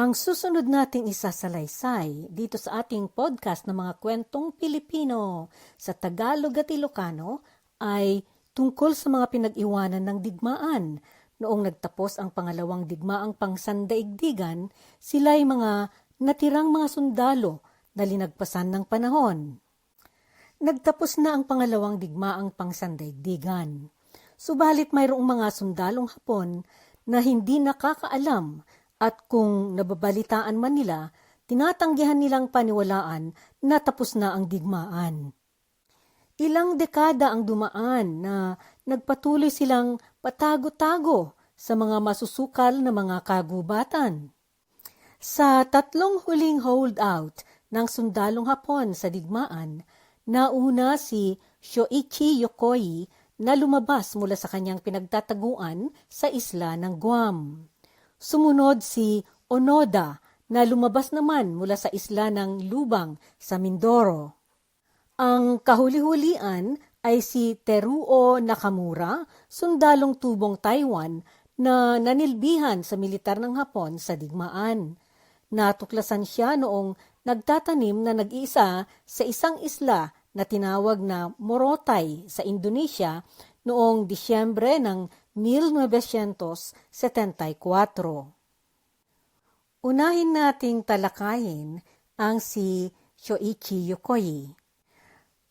Ang susunod nating isasalaysay dito sa ating podcast ng mga kwentong Pilipino sa Tagalog at Ilocano ay tungkol sa mga pinag-iwanan ng digmaan. Noong nagtapos ang pangalawang digmaang pangsandaigdigan, sila ay mga natirang mga sundalo na linagpasan ng panahon. Nagtapos na ang pangalawang digmaang pangsandaigdigan. Subalit mayroong mga sundalong Hapon na hindi nakakaalam at kung nababalitaan man nila, tinatanggihan nilang paniwalaan na tapos na ang digmaan. Ilang dekada ang dumaan na nagpatuloy silang patago-tago sa mga masusukal na mga kagubatan. Sa tatlong huling holdout ng sundalong Hapon sa digmaan, nauna si Shoichi Yokoi na lumabas mula sa kanyang pinagtataguan sa isla ng Guam. Sumunod si Onoda na lumabas naman mula sa isla ng Lubang sa Mindoro. Ang kahuli-hulian ay si Teruo Nakamura, sundalong tubong Taiwan na nanilbihan sa militar ng Hapon sa digmaan. Natuklasan siya noong nagtatanim na nag-iisa sa isang isla na tinawag na Morotai sa Indonesia noong Disyembre ng 1974. Unahin nating talakayin ang si Shoichi Yokoi.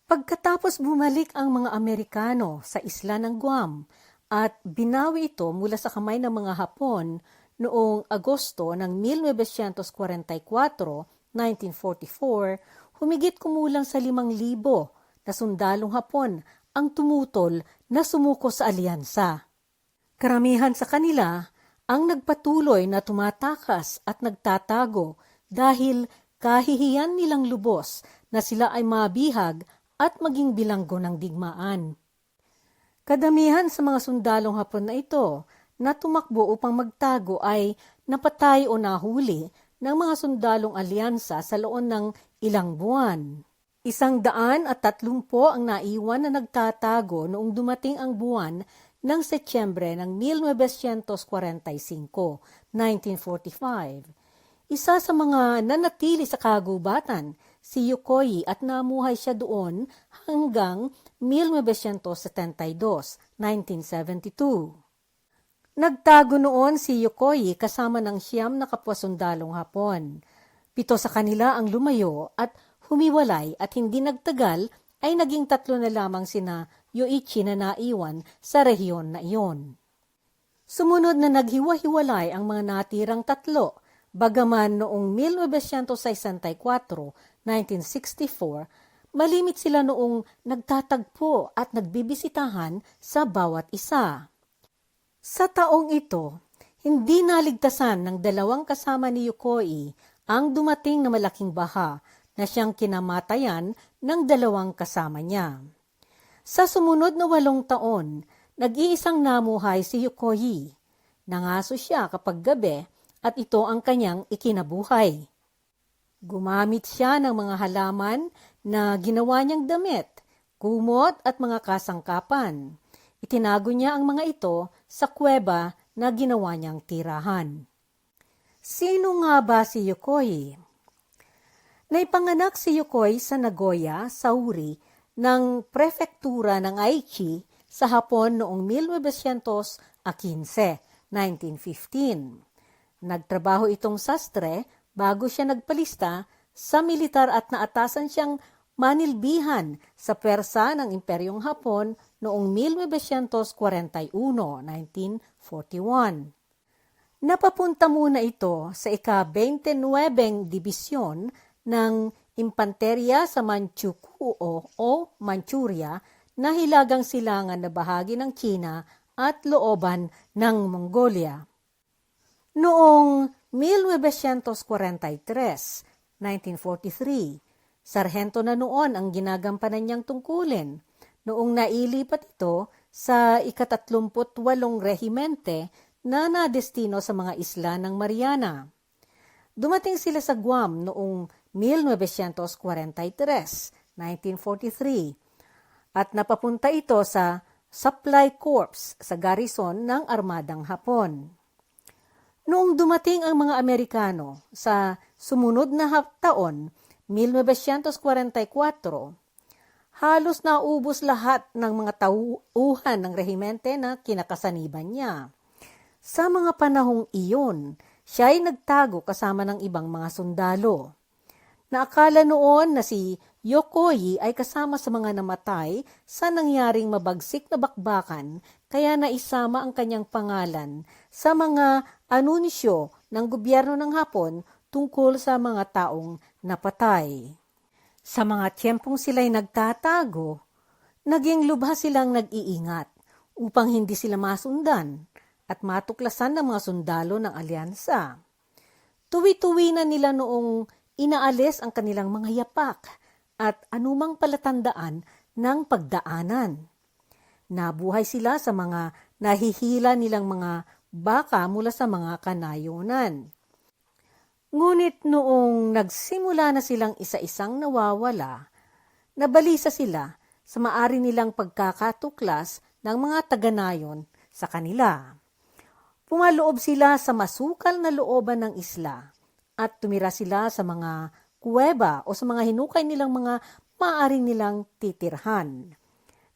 Pagkatapos bumalik ang mga Amerikano sa isla ng Guam at binawi ito mula sa kamay ng mga Hapon noong Agosto ng 1944, 1944, humigit kumulang sa limang libo na sundalong Hapon ang tumutol na sumuko sa alyansa. Karamihan sa kanila ang nagpatuloy na tumatakas at nagtatago dahil kahihiyan nilang lubos na sila ay mabihag at maging bilanggo ng digmaan. Kadamihan sa mga sundalong hapon na ito na tumakbo upang magtago ay napatay o nahuli ng mga sundalong alyansa sa loob ng ilang buwan. Isang daan at tatlumpo ang naiwan na nagtatago noong dumating ang buwan ng Setyembre ng 1945, 1945. Isa sa mga nanatili sa kagubatan, si Yukoi at namuhay siya doon hanggang 1972, 1972. Nagtago noon si Yukoi kasama ng siyam na kapwasundalong Hapon. Pito sa kanila ang lumayo at humiwalay at hindi nagtagal ay naging tatlo na lamang sina Yoichi na naiwan sa rehiyon na iyon. Sumunod na naghiwa-hiwalay ang mga natirang tatlo, bagaman noong 1964, 1964, malimit sila noong nagtatagpo at nagbibisitahan sa bawat isa. Sa taong ito, hindi naligtasan ng dalawang kasama ni Yukoi ang dumating na malaking baha na siyang kinamatayan ng dalawang kasama niya. Sa sumunod na walong taon, nag-iisang namuhay si Yukoyi. Nangaso siya kapag gabi at ito ang kanyang ikinabuhay. Gumamit siya ng mga halaman na ginawa niyang damit, kumot at mga kasangkapan. Itinago niya ang mga ito sa kuweba na ginawa niyang tirahan. Sino nga ba si Yukoi? Naipanganak si Yukoi sa Nagoya, Sauri, ng prefektura ng Aichi sa Hapon noong 1915, 1915. Nagtrabaho itong sastre bago siya nagpalista sa militar at naatasan siyang manilbihan sa persa ng Imperyong Hapon noong 1941, 1941. Napapunta muna ito sa ika-29 dibisyon ng impanterya sa Manchukuo o Manchuria na hilagang silangan na bahagi ng China at looban ng Mongolia. Noong 1943, 1943, sarhento na noon ang ginagampanan niyang tungkulin noong nailipat ito sa ikatatlumputwalong rehimente na nadestino sa mga isla ng Mariana. Dumating sila sa Guam noong 1943, 1943, at napapunta ito sa Supply Corps sa garrison ng Armadang Hapon. Noong dumating ang mga Amerikano sa sumunod na taon, 1944, halos naubos lahat ng mga tauhan ng rehimente na kinakasaniban niya. Sa mga panahong iyon, siya ay nagtago kasama ng ibang mga sundalo. Naakala noon na si Yokoyi ay kasama sa mga namatay sa nangyaring mabagsik na bakbakan kaya naisama ang kanyang pangalan sa mga anunsyo ng gobyerno ng Hapon tungkol sa mga taong napatay. Sa mga tiyempong sila'y nagtatago, naging lubha silang nag-iingat upang hindi sila masundan at matuklasan ng mga sundalo ng alyansa. Tuwi-tuwi na nila noong inaalis ang kanilang mga yapak at anumang palatandaan ng pagdaanan. Nabuhay sila sa mga nahihila nilang mga baka mula sa mga kanayunan. Ngunit noong nagsimula na silang isa-isang nawawala, nabalisa sila sa maari nilang pagkakatuklas ng mga taga-nayon sa kanila. Pumaloob sila sa masukal na looban ng isla at tumira sila sa mga kuweba o sa mga hinukay nilang mga maaring nilang titirhan.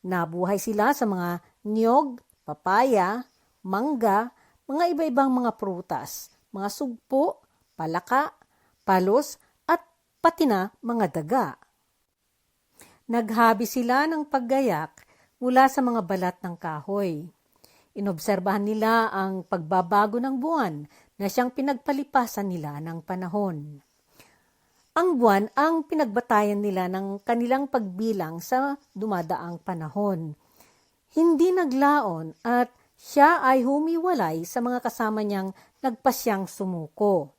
Nabuhay sila sa mga niyog, papaya, mangga, mga iba-ibang mga prutas, mga sugpo, palaka, palos, at pati na mga daga. Naghabi sila ng paggayak mula sa mga balat ng kahoy. Inobserbahan nila ang pagbabago ng buwan na siyang pinagpalipasan nila ng panahon. Ang buwan ang pinagbatayan nila ng kanilang pagbilang sa dumadaang panahon. Hindi naglaon at siya ay humiwalay sa mga kasama niyang nagpasyang sumuko.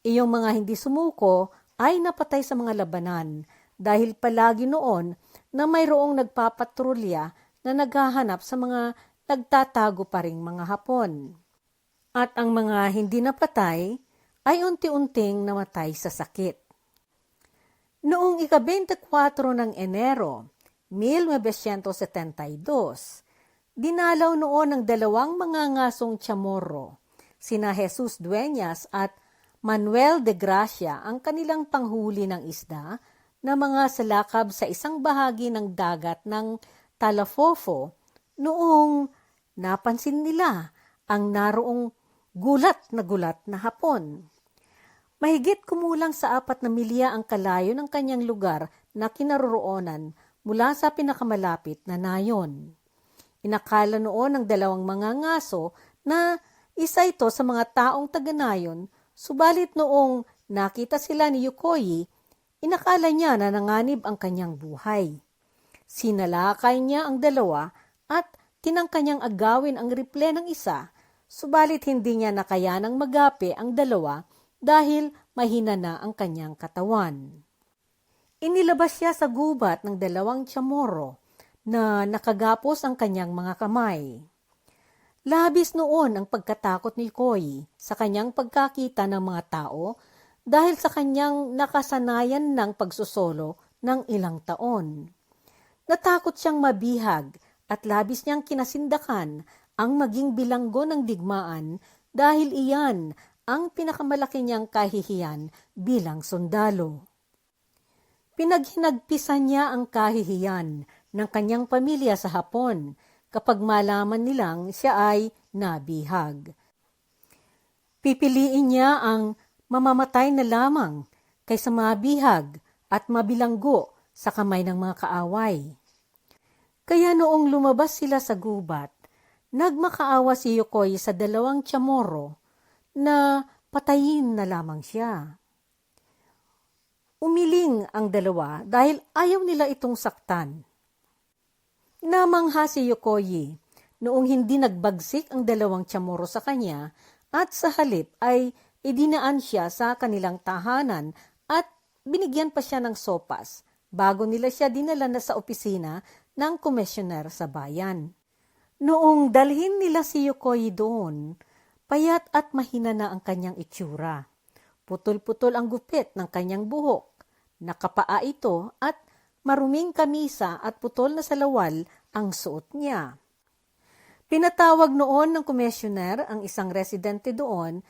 Iyong mga hindi sumuko ay napatay sa mga labanan dahil palagi noon na mayroong nagpapatrolya na naghahanap sa mga nagtatago pa ring mga Hapon. At ang mga hindi napatay ay unti-unting namatay sa sakit. Noong ika-24 ng Enero, 1972, dinalaw noon ng dalawang mga ngasong chamorro, sina Jesus Dueñas at Manuel de Gracia ang kanilang panghuli ng isda na mga salakab sa isang bahagi ng dagat ng Talafofo noong napansin nila ang naroong gulat na gulat na hapon. Mahigit kumulang sa apat na milya ang kalayo ng kanyang lugar na kinaroroonan mula sa pinakamalapit na nayon. Inakala noon ng dalawang mga ngaso na isa ito sa mga taong taga-nayon, subalit noong nakita sila ni Yukoyi, inakala niya na nanganib ang kanyang buhay. Sinalakay niya ang dalawa at tinangka agawin ang riple ng isa, subalit hindi niya nakayanang magapi ang dalawa dahil mahina na ang kanyang katawan. Inilabas siya sa gubat ng dalawang chamorro na nakagapos ang kanyang mga kamay. Labis noon ang pagkatakot ni Koy sa kanyang pagkakita ng mga tao dahil sa kanyang nakasanayan ng pagsusolo ng ilang taon. Natakot siyang mabihag at labis niyang kinasindakan ang maging bilanggo ng digmaan dahil iyan ang pinakamalaki niyang kahihiyan bilang sundalo. Pinaghinagpisan niya ang kahihiyan ng kanyang pamilya sa Hapon kapag malaman nilang siya ay nabihag. Pipiliin niya ang mamamatay na lamang kaysa mabihag at mabilanggo sa kamay ng mga kaaway. Kaya noong lumabas sila sa gubat, nagmakaawa si Yokoy sa dalawang chamorro na patayin na lamang siya. Umiling ang dalawa dahil ayaw nila itong saktan. Namangha si Yokoyi noong hindi nagbagsik ang dalawang chamorro sa kanya at sa halip ay idinaan siya sa kanilang tahanan at binigyan pa siya ng sopas bago nila siya dinala na sa opisina ng komisyoner sa bayan. Noong dalhin nila si Yukoy doon, payat at mahina na ang kanyang itsura. Putol-putol ang gupit ng kanyang buhok, nakapaa ito at maruming kamisa at putol na salawal ang suot niya. Pinatawag noon ng komisyoner ang isang residente doon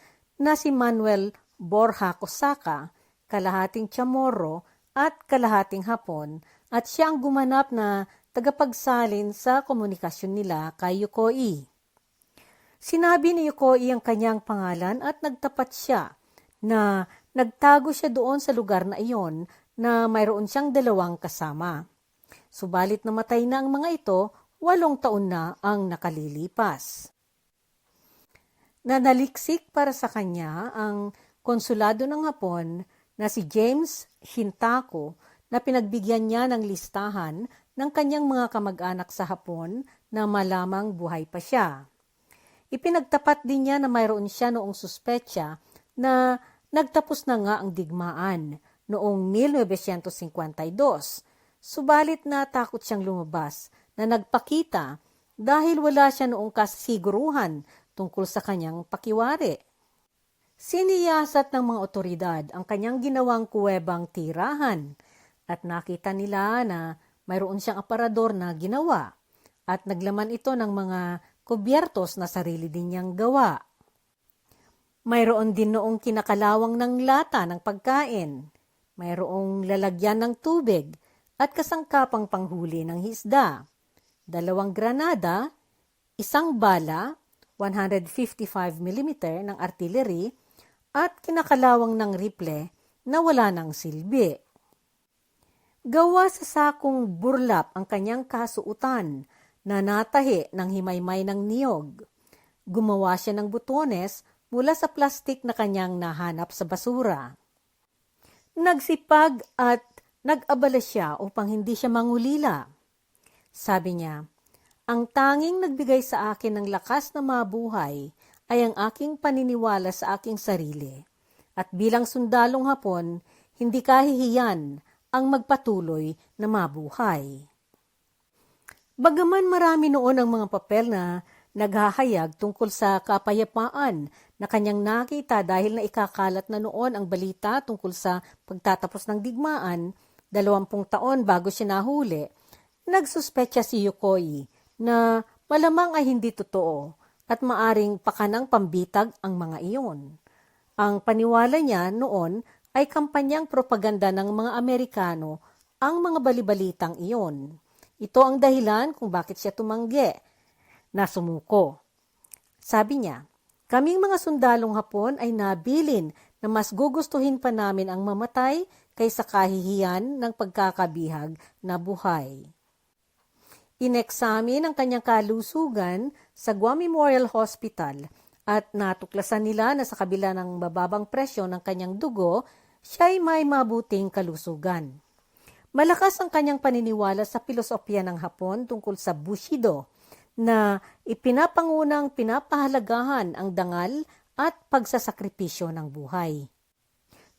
na si Manuel Borja Cosaka, kalahating Chamorro at kalahating Hapon at siya ang gumanap na tagapagsalin sa komunikasyon nila kay Yukoi. Sinabi ni Yukoi ang kanyang pangalan at nagtapat siya na nagtago siya doon sa lugar na iyon na mayroon siyang dalawang kasama. Subalit namatay na ang mga ito, walong taon na ang nakalilipas. Nanaliksik para sa kanya ang konsulado ng Hapon na si James Shintako na pinagbigyan niya ng listahan ng kanyang mga kamag-anak sa Hapon na malamang buhay pa siya. Ipinagtapat din niya na mayroon siya noong suspetsa na nagtapos na nga ang digmaan noong 1952. Subalit na takot siyang lumabas na nagpakita dahil wala siya noong kasiguruhan tungkol sa kanyang pakiwari. Siniyasat ng mga otoridad ang kanyang ginawang kuwebang tirahan at nakita nila na mayroon siyang aparador na ginawa at naglaman ito ng mga kubyertos na sarili din niyang gawa. Mayroon din noong kinakalawang ng lata ng pagkain. Mayroong lalagyan ng tubig at kasangkapang panghuli ng hisda. Dalawang granada, isang bala, 155 mm ng artillery at kinakalawang ng rifle na wala ng silbi. Gawa sa sakong burlap ang kanyang kasuutan na natahi ng himaymay ng niyog. Gumawa siya ng butones mula sa plastik na kanyang nahanap sa basura. Nagsipag at nag-abala siya upang hindi siya mangulila. Sabi niya, ang tanging nagbigay sa akin ng lakas na mabuhay ay ang aking paniniwala sa aking sarili. At bilang sundalong hapon, hindi kahihiyan ang magpatuloy na mabuhay. Bagaman marami noon ang mga papel na naghahayag tungkol sa kapayapaan na kanyang nakita dahil na ikakalat na noon ang balita tungkol sa pagtatapos ng digmaan, dalawampung taon bago siya nahuli, nagsuspetsa si Yukoi na malamang ay hindi totoo at maaring pakanang pambitag ang mga iyon. Ang paniwala niya noon ay kampanyang propaganda ng mga Amerikano ang mga balibalitang iyon. Ito ang dahilan kung bakit siya tumanggi na sumuko. Sabi niya, kaming mga sundalong hapon ay nabilin na mas gugustuhin pa namin ang mamatay kaysa kahihiyan ng pagkakabihag na buhay. Ineksamin ang kanyang kalusugan sa Guam Memorial Hospital at natuklasan nila na sa kabila ng mababang presyo ng kanyang dugo, siya ay may mabuting kalusugan. Malakas ang kanyang paniniwala sa pilosopya ng Hapon tungkol sa Bushido na ipinapangunang pinapahalagahan ang dangal at pagsasakripisyo ng buhay.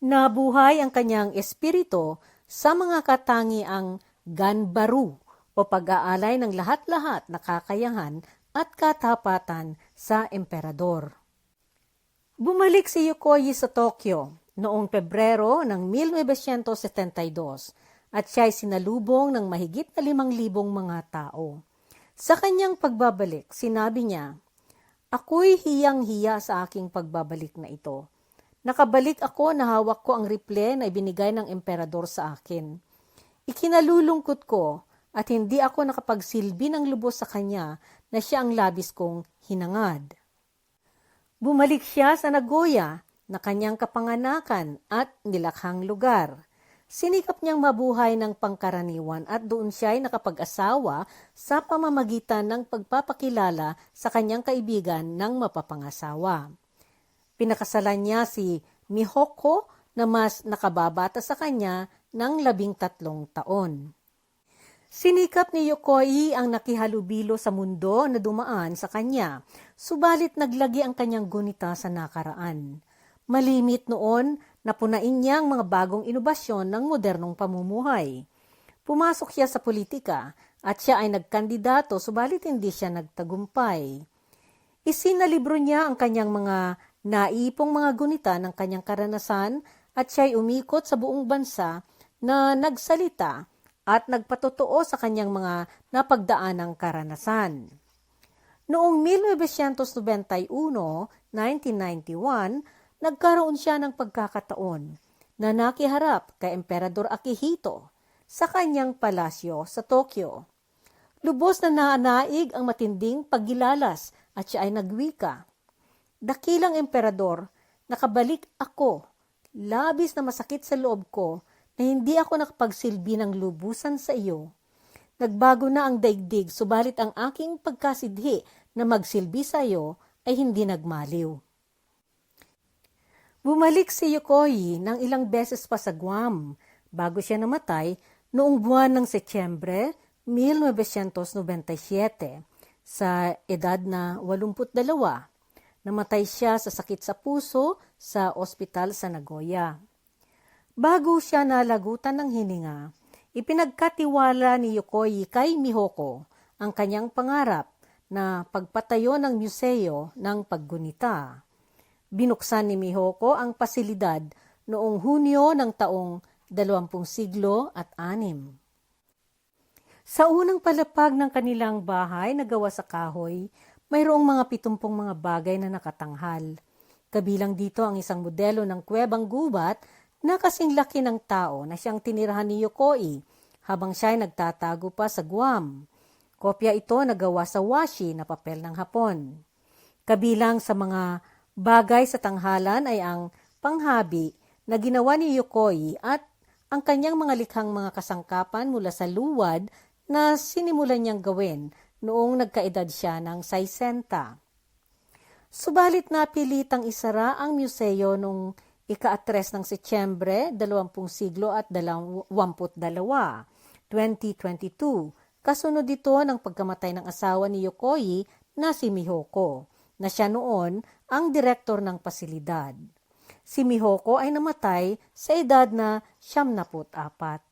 Nabuhay ang kanyang espiritu sa mga katangiang ganbaru o pag-aalay ng lahat-lahat na kakayahan at katapatan sa emperador. Bumalik si Yukoyi sa Tokyo noong Pebrero ng 1972 at siya ay sinalubong ng mahigit na limang libong mga tao. Sa kanyang pagbabalik, sinabi niya, Ako'y hiyang-hiya sa aking pagbabalik na ito. Nakabalik ako na hawak ko ang riple na ibinigay ng emperador sa akin. Ikinalulungkot ko at hindi ako nakapagsilbi ng lubos sa kanya na siya ang labis kong hinangad. Bumalik siya sa Nagoya na kanyang kapanganakan at nilakhang lugar. Sinikap niyang mabuhay ng pangkaraniwan at doon siya ay nakapag-asawa sa pamamagitan ng pagpapakilala sa kanyang kaibigan ng mapapangasawa. Pinakasalan niya si Mihoko na mas nakababata sa kanya ng labing tatlong taon. Sinikap ni Yokoi ang nakihalubilo sa mundo na dumaan sa kanya, subalit naglagi ang kanyang gunita sa nakaraan. Malimit noon, napunain niya ang mga bagong inobasyon ng modernong pamumuhay. Pumasok siya sa politika at siya ay nagkandidato subalit hindi siya nagtagumpay. Isinalibro niya ang kanyang mga naipong mga gunita ng kanyang karanasan at siya ay umikot sa buong bansa na nagsalita at nagpatotoo sa kanyang mga napagdaanang karanasan. Noong 1991, 1991, nagkaroon siya ng pagkakataon na nakiharap kay Emperador Akihito sa kanyang palasyo sa Tokyo. Lubos na naanaig ang matinding paggilalas at siya ay nagwika. Dakilang emperador, nakabalik ako. Labis na masakit sa loob ko na hindi ako nakapagsilbi ng lubusan sa iyo. Nagbago na ang daigdig, subalit ang aking pagkasidhi na magsilbi sa iyo ay hindi nagmaliw. Bumalik si Yukoi ng ilang beses pa sa Guam bago siya namatay noong buwan ng Setyembre 1997 sa edad na 82. Namatay siya sa sakit sa puso sa ospital sa Nagoya. Bago siya nalagutan ng hininga, ipinagkatiwala ni Yukoi kay Mihoko ang kanyang pangarap na pagpatayo ng museo ng paggunita. Binuksan ni Mihoko ang pasilidad noong Hunyo ng taong 20 siglo at anim. Sa unang palapag ng kanilang bahay na gawa sa kahoy, mayroong mga pitumpong mga bagay na nakatanghal. Kabilang dito ang isang modelo ng kwebang gubat na kasing laki ng tao na siyang tinirahan ni Yokoi habang siya ay nagtatago pa sa Guam. Kopya ito na gawa sa washi na papel ng Hapon. Kabilang sa mga bagay sa tanghalan ay ang panghabi na ginawa ni Yokoi at ang kanyang mga likhang mga kasangkapan mula sa luwad na sinimulan niyang gawin noong nagkaedad siya ng 60. Subalit napilitang isara ang museo noong ika-3 ng Setyembre 20 siglo at 22, 2022. Kasunod dito ng pagkamatay ng asawa ni Yokoi na si Mihoko, na siya noon ang direktor ng pasilidad. Si Mihoko ay namatay sa edad na 74.